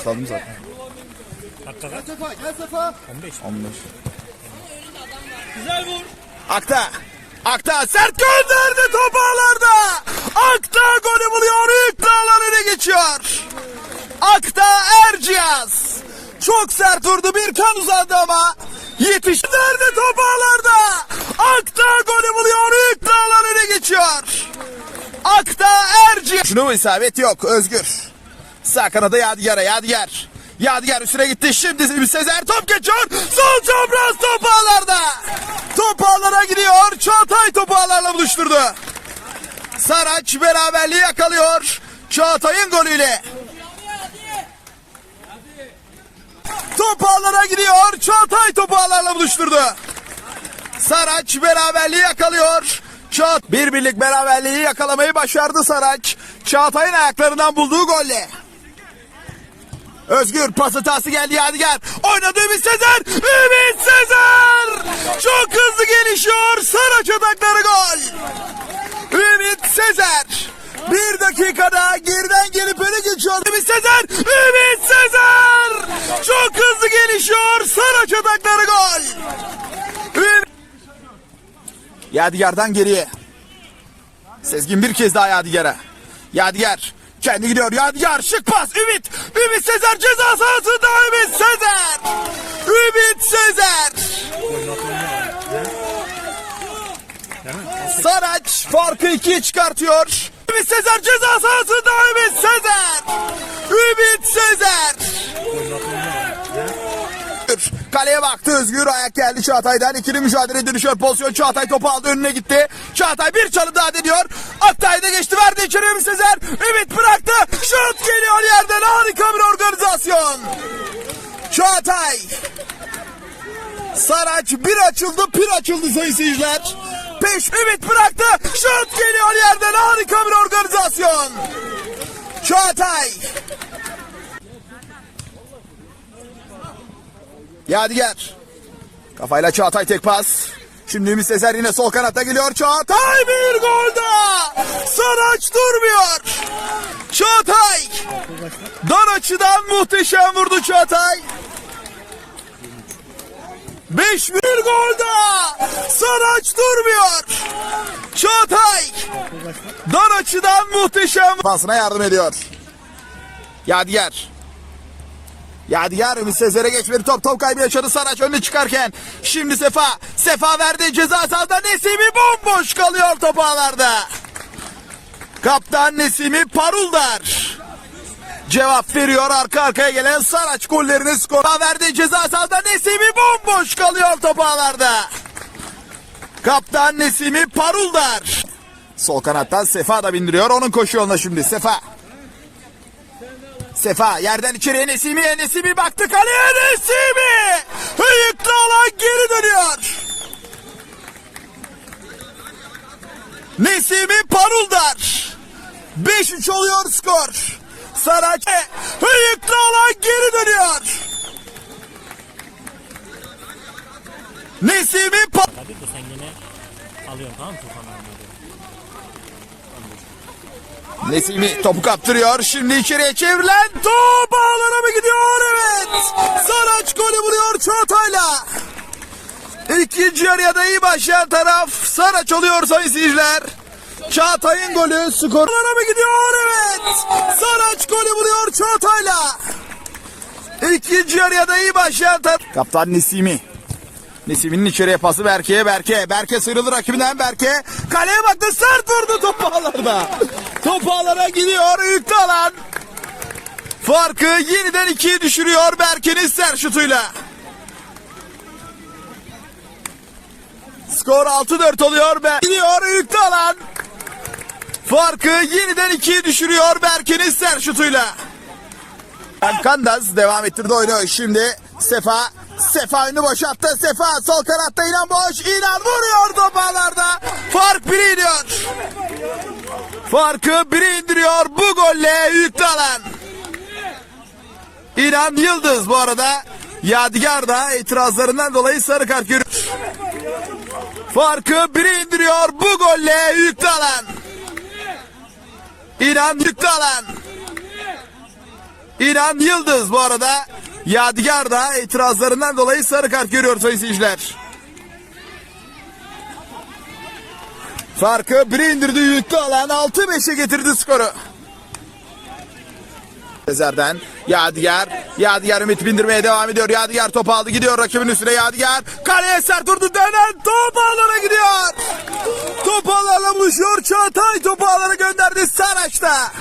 Tutalım zaten. Kaç? Sefa gel Sefa. 15. 15. Güzel vur. Akta. Akta sert gönderdi top ağlarda. Akta golü buluyor. İddialar öne geçiyor. Akta Erciyaz. Çok sert vurdu. Bir kan uzandı ama. Yetiş. Nerede top ağlarda. Akta golü buluyor. İddialar öne geçiyor. Akta Erciyaz. Şunu isabet yok. Özgür. Sağ kanada Yadigar'a. Yadigar. Yadigar üstüne gitti. Şimdi Sezer top geçiyor. Sol çapraz top ağlarda. Top ağlara gidiyor. Çağatay topu ağlarla buluşturdu. Saraç beraberliği yakalıyor. Çağatay'ın golüyle. Top ağlara gidiyor. Çağatay topu ağlarla buluşturdu. Saraç beraberliği yakalıyor. Çağat bir birlik beraberliği yakalamayı başardı Saraç. Çağatay'ın ayaklarından bulduğu golle. Özgür pası tası geldi Yadigar. Oynadı Ümit Sezer. Ümit Sezer. Çok hızlı gelişiyor. Saraç atakları gol. Ümit Sezer. Bir dakikada geriden gelip öne geçiyor. Ümit Sezer. Ümit Sezer. Çok hızlı gelişiyor. Saraç atakları gol. Ümit. Yadigar'dan geriye. Sezgin bir kez daha Yadigar'a. Yadigar kendi gidiyor. Yadigar şık pas. Ümit. Ümit Sezer ceza sahasında. Ümit Sezer. Ümit Sezer. Saraç farkı ikiye çıkartıyor. Ümit Sezer ceza sahasında. Ümit Sezer. Ümit Sezer. Kaleye baktı. Özgür ayak geldi Çağatay'dan. İkili mücadele dönüşüyor. Pozisyon Çağatay topu aldı. Önüne gitti. Çağatay bir çalı daha deniyor. Aktay da geçti. Verdi içeri Ümit Sezer. Ümit bıraktı. Şut geliyor yerden. Harika bir organizasyon. Çağatay. Saraç bir açıldı bir açıldı sayın seyirciler. Peş Ümit bıraktı. Şut geliyor yerden. Harika bir organizasyon. Çağatay Yadigar. Kafayla Çağatay tek pas. Şimdi Ümit Sezer yine sol kanatta geliyor. Çağatay bir gol daha. Saraç durmuyor. Çağatay. Dar açıdan muhteşem vurdu Çağatay. Beş bir gol daha. Saraç durmuyor. Çağatay. Dar açıdan muhteşem. Pasına yardım ediyor. Yadigar. Yadigar Ümit Sezer'e geçmedi top top kaybı yaşadı Saraç önüne çıkarken. Şimdi Sefa. Sefa verdi ceza sahasında Nesimi bomboş kalıyor top ağlarda. Kaptan Nesimi Paruldar. Cevap veriyor arka arkaya gelen Saraç gollerini skora verdi ceza sahasında Nesimi bomboş kalıyor top ağlarda. Kaptan Nesimi Paruldar. Sol kanattan Sefa da bindiriyor onun koşu yoluna şimdi Sefa. Sefa yerden içeriye Nesimi Nesimi baktı kaleye Nesimi! Hıyıklı alan geri dönüyor. Nesimi Paruldar. 5-3 oluyor skor. Saraç Hıyıklı alan geri dönüyor. Nesimi pa Kadir de sen yine alıyorsun tamam mı? Tufan? Nesimi topu kaptırıyor. Şimdi içeriye çevrilen top ağlara mı gidiyor? Evet. Saraç golü vuruyor Çağatay'la. İkinci yarıya da iyi başlayan taraf Saraç oluyor sayın seyirciler. Çağatay'ın golü skor. Ağlara mı gidiyor? Evet. Saraç golü vuruyor Çağatay'la. İkinci yarıya da iyi başlayan taraf. Kaptan Nesimi. Nesimi'nin içeriye pası Berke'ye Berke. Berke sıyrıldı rakibinden Berke. Kaleye baktı sert vurdu top ağlarda. Top ağlara gidiyor yüklü alan. Farkı yeniden ikiye düşürüyor Berke'nin sert şutuyla. Skor 6-4 oluyor. Be gidiyor yüklü alan. Farkı yeniden ikiye düşürüyor Berke'nin sert şutuyla. Kandaz devam ettirdi oyunu. Şimdi Sefa Sefa önünü boşalttı. Sefa sol kanatta İnan boş. İnan vuruyor topağlarda. Fark biri iniyor. Farkı biri indiriyor. Bu golle yüklü alan. İnan Yıldız bu arada. Yadigar da itirazlarından dolayı sarı kart görüyor. Farkı biri indiriyor. Bu golle yüklü alan. İnan yüklü alan. İnan Yıldız bu arada Yadigar da itirazlarından dolayı sarı kart görüyor sayın seyirciler. Farkı bir indirdi yürüttü alan 6-5'e getirdi skoru. Sezer'den Yadigar. Yadigar ümit bindirmeye devam ediyor. Yadigar topu aldı gidiyor rakibin üstüne Yadigar. Kaleye sert durdu dönen top ağlara gidiyor. Top ağlarla buluşuyor. Çağatay topu ağlara gönderdi Saraç'ta.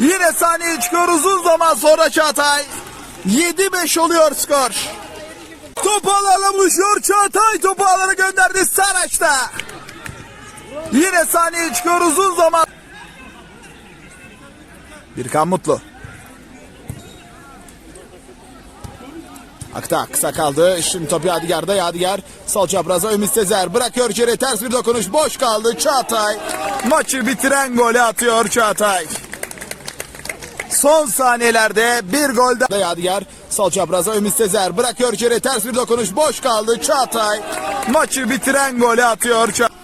Yine sahneye çıkıyor uzun zaman sonra Çağatay. 7-5 oluyor skor. Top ağlarla buluşuyor. Çağatay topu ağlara gönderdi Saraç'ta. Yine sahneye çıkıyor uzun zaman. Birkan Mutlu. Akta kısa kaldı. Şimdi top Yadigar'da. Yadigar sol çapraza Ümit Sezer. Bırakıyor içeri ters bir dokunuş. Boş kaldı Çağatay. Maçı bitiren golü atıyor Çağatay. Son saniyelerde bir golde Yadigar sol çapraza Ümit Sezer. Bırakıyor içeri ters bir dokunuş. Boş kaldı Çağatay. Maçı bitiren golü atıyor Çağatay.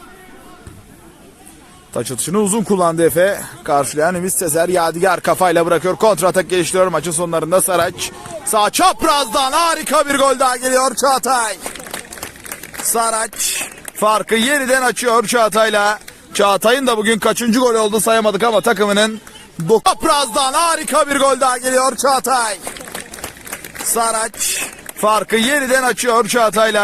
Taç atışını uzun kullandı Efe. Karşılayan Ümit Sezer Yadigar kafayla bırakıyor. Kontra atak geliştiriyor maçın sonlarında Saraç. Sağ çaprazdan harika bir gol daha geliyor Çağatay. Saraç farkı yeniden açıyor Çağatay'la. Çağatay'ın da bugün kaçıncı gol oldu sayamadık ama takımının çaprazdan harika bir gol daha geliyor Çağatay. Saraç farkı yeniden açıyor Çağatay'la.